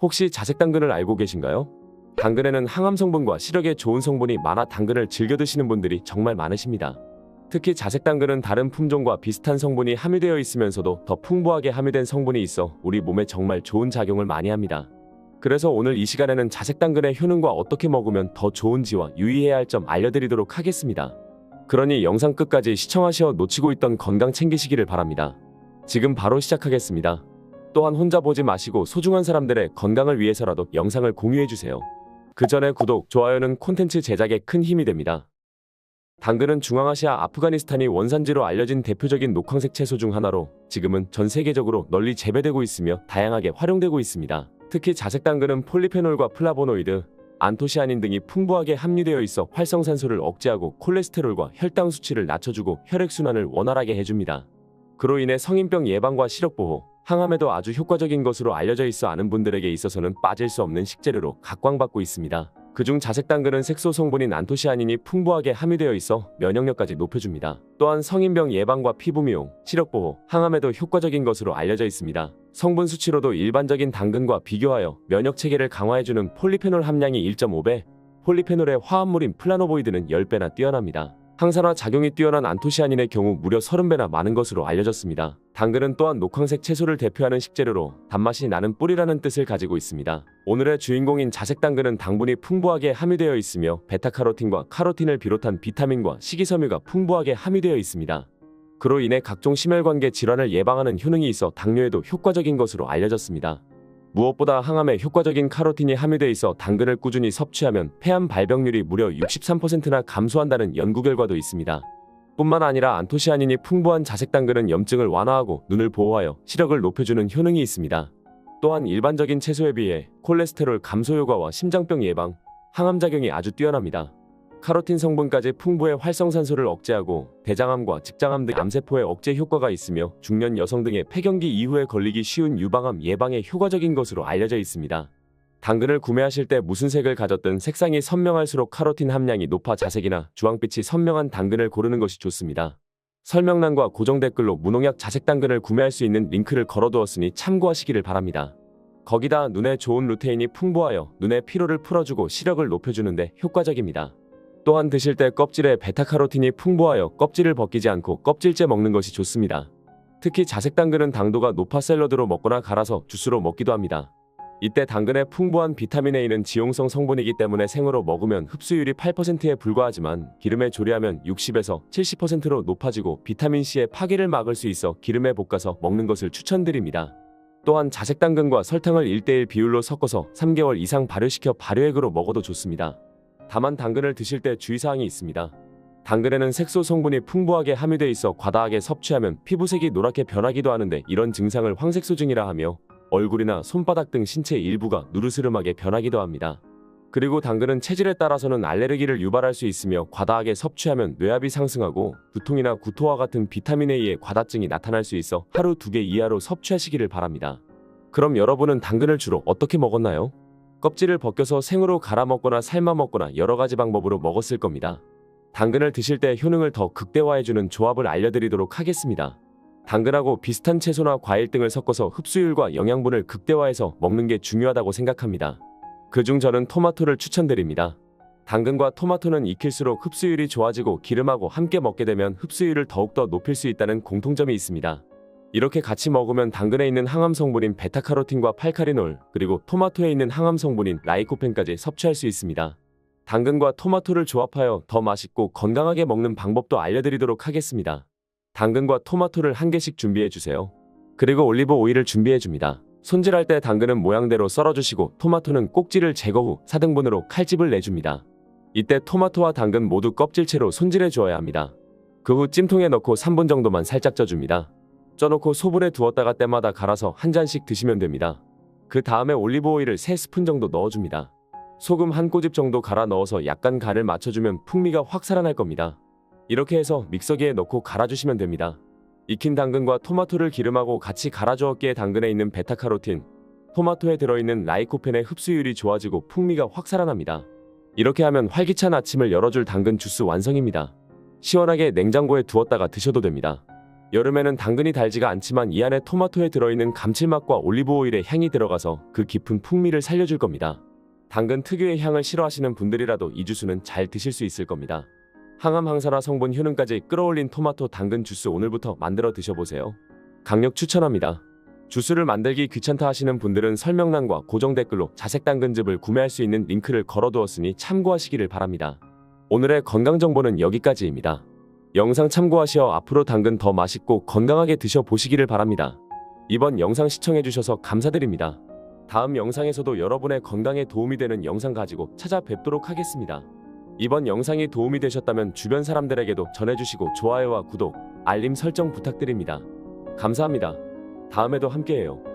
혹시 자색 당근을 알고 계신가요? 당근에는 항암 성분과 시력에 좋은 성분이 많아 당근을 즐겨 드시는 분들이 정말 많으십니다. 특히 자색 당근은 다른 품종과 비슷한 성분이 함유되어 있으면서도 더 풍부하게 함유된 성분이 있어 우리 몸에 정말 좋은 작용을 많이 합니다. 그래서 오늘 이 시간에는 자색 당근의 효능과 어떻게 먹으면 더 좋은지와 유의해야 할 점 알려드리도록 하겠습니다. 그러니 영상 끝까지 시청하시어 놓치고 있던 건강 챙기시기를 바랍니다. 지금 바로 시작하겠습니다. 또한 혼자 보지 마시고 소중한 사람들의 건강을 위해서라도 영상을 공유해주세요. 그 전에 구독, 좋아요는 콘텐츠 제작에 큰 힘이 됩니다. 당근은 중앙아시아 아프가니스탄이 원산지로 알려진 대표적인 녹황색 채소 중 하나로 지금은 전 세계적으로 널리 재배되고 있으며 다양하게 활용되고 있습니다. 특히 자색 당근은 폴리페놀과 플라보노이드, 안토시아닌 등이 풍부하게 함유되어 있어 활성산소를 억제하고 콜레스테롤과 혈당 수치를 낮춰주고 혈액순환을 원활하게 해줍니다. 그로 인해 성인병 예방과 시력 보호, 항암에도 아주 효과적인 것으로 알려져 있어 아는 분들에게 있어서는 빠질 수 없는 식재료로 각광받고 있습니다. 그중 자색 당근은 색소 성분인 안토시아닌이 풍부하게 함유되어 있어 면역력까지 높여줍니다. 또한 성인병 예방과 피부 미용, 시력 보호, 항암에도 효과적인 것으로 알려져 있습니다. 성분 수치로도 일반적인 당근과 비교하여 면역 체계를 강화해주는 폴리페놀 함량이 1.5배, 폴리페놀의 화합물인 플라노보이드는 10배나 뛰어납니다. 항산화 작용이 뛰어난 안토시아닌의 경우 무려 30배나 많은 것으로 알려졌습니다. 당근은 또한 녹황색 채소를 대표하는 식재료로 단맛이 나는 뿌리라는 뜻을 가지고 있습니다. 오늘의 주인공인 자색 당근은 당분이 풍부하게 함유되어 있으며 베타카로틴과 카로틴을 비롯한 비타민과 식이섬유가 풍부하게 함유되어 있습니다. 그로 인해 각종 심혈관계 질환을 예방하는 효능이 있어 당뇨에도 효과적인 것으로 알려졌습니다. 무엇보다 항암에 효과적인 카로틴이 함유돼 있어 당근을 꾸준히 섭취하면 폐암 발병률이 무려 63%나 감소한다는 연구 결과도 있습니다. 뿐만 아니라 안토시아닌이 풍부한 자색 당근은 염증을 완화하고 눈을 보호하여 시력을 높여주는 효능이 있습니다. 또한 일반적인 채소에 비해 콜레스테롤 감소 효과와 심장병 예방, 항암 작용이 아주 뛰어납니다. 카로틴 성분까지 풍부의 활성산소를 억제하고 대장암과 직장암 등 암세포의 억제 효과가 있으며 중년 여성 등의 폐경기 이후에 걸리기 쉬운 유방암 예방에 효과적인 것으로 알려져 있습니다. 당근을 구매하실 때 무슨 색을 가졌든 색상이 선명할수록 카로틴 함량이 높아 자색이나 주황빛이 선명한 당근을 고르는 것이 좋습니다. 설명란과 고정 댓글로 무농약 자색 당근을 구매할 수 있는 링크를 걸어두었으니 참고하시기를 바랍니다. 거기다 눈에 좋은 루테인이 풍부하여 눈의 피로를 풀어주고 시력을 높여주는데 효과적입니다. 또한 드실 때 껍질에 베타카로틴이 풍부하여 껍질을 벗기지 않고 껍질째 먹는 것이 좋습니다. 특히 자색 당근은 당도가 높아 샐러드로 먹거나 갈아서 주스로 먹기도 합니다. 이때 당근의 풍부한 비타민 A는 지용성 성분이기 때문에 생으로 먹으면 흡수율이 8%에 불과하지만 기름에 조리하면 60에서 70%로 높아지고 비타민 C의 파괴를 막을 수 있어 기름에 볶아서 먹는 것을 추천드립니다. 또한 자색 당근과 설탕을 1대1 비율로 섞어서 3개월 이상 발효시켜 발효액으로 먹어도 좋습니다. 다만 당근을 드실 때 주의사항이 있습니다. 당근에는 색소 성분이 풍부하게 함유돼 있어 과다하게 섭취하면 피부색이 노랗게 변하기도 하는데 이런 증상을 황색소증이라 하며 얼굴이나 손바닥 등 신체 일부가 누르스름하게 변하기도 합니다. 그리고 당근은 체질에 따라서는 알레르기를 유발할 수 있으며 과다하게 섭취하면 뇌압이 상승하고 두통이나 구토와 같은 비타민 A의 과다증이 나타날 수 있어 하루 두 개 이하로 섭취하시기를 바랍니다. 그럼 여러분은 당근을 주로 어떻게 먹었나요? 껍질을 벗겨서 생으로 갈아 먹거나 삶아 먹거나 여러 가지 방법으로 먹었을 겁니다. 당근을 드실 때 효능을 더 극대화해주는 조합을 알려드리도록 하겠습니다. 당근하고 비슷한 채소나 과일 등을 섞어서 흡수율과 영양분을 극대화해서 먹는 게 중요하다고 생각합니다. 그중 저는 토마토를 추천드립니다. 당근과 토마토는 익힐수록 흡수율이 좋아지고 기름하고 함께 먹게 되면 흡수율을 더욱더 높일 수 있다는 공통점이 있습니다. 이렇게 같이 먹으면 당근에 있는 항암 성분인 베타카로틴과 팔카리놀, 그리고 토마토에 있는 항암 성분인 라이코펜까지 섭취할 수 있습니다. 당근과 토마토를 조합하여 더 맛있고 건강하게 먹는 방법도 알려드리도록 하겠습니다. 당근과 토마토를 한 개씩 준비해 주세요. 그리고 올리브 오일을 준비해 줍니다. 손질할 때 당근은 모양대로 썰어주시고 토마토는 꼭지를 제거 후 4등분으로 칼집을 내줍니다. 이때 토마토와 당근 모두 껍질채로 손질해 주어야 합니다. 그 후 찜통에 넣고 3분 정도만 살짝 쪄줍니다. 쪄놓고 소분에 두었다가 때마다 갈아서 한 잔씩 드시면 됩니다. 그 다음에 올리브 오일을 3스푼 정도 넣어줍니다. 소금 한 꼬집 정도 갈아 넣어서 약간 간을 맞춰주면 풍미가 확 살아날 겁니다. 이렇게 해서 믹서기에 넣고 갈아주시면 됩니다. 익힌 당근과 토마토를 기름하고 같이 갈아주었기에 당근에 있는 베타카로틴, 토마토에 들어있는 라이코펜의 흡수율이 좋아지고 풍미가 확 살아납니다. 이렇게 하면 활기찬 아침을 열어줄 당근 주스 완성입니다. 시원하게 냉장고에 두었다가 드셔도 됩니다. 여름에는 당근이 달지가 않지만 이 안에 토마토에 들어있는 감칠맛과 올리브 오일의 향이 들어가서 그 깊은 풍미를 살려줄 겁니다. 당근 특유의 향을 싫어하시는 분들이라도 이 주스는 잘 드실 수 있을 겁니다. 항암 항산화 성분 효능까지 끌어올린 토마토 당근 주스 오늘부터 만들어 드셔보세요. 강력 추천합니다. 주스를 만들기 귀찮다 하시는 분들은 설명란과 고정 댓글로 자색 당근즙을 구매할 수 있는 링크를 걸어두었으니 참고하시기를 바랍니다. 오늘의 건강 정보는 여기까지입니다. 영상 참고하시어 앞으로 당근 더 맛있고 건강하게 드셔보시기를 바랍니다. 이번 영상 시청해주셔서 감사드립니다. 다음 영상에서도 여러분의 건강에 도움이 되는 영상 가지고 찾아뵙도록 하겠습니다. 이번 영상이 도움이 되셨다면 주변 사람들에게도 전해주시고 좋아요와 구독, 알림 설정 부탁드립니다. 감사합니다. 다음에도 함께해요.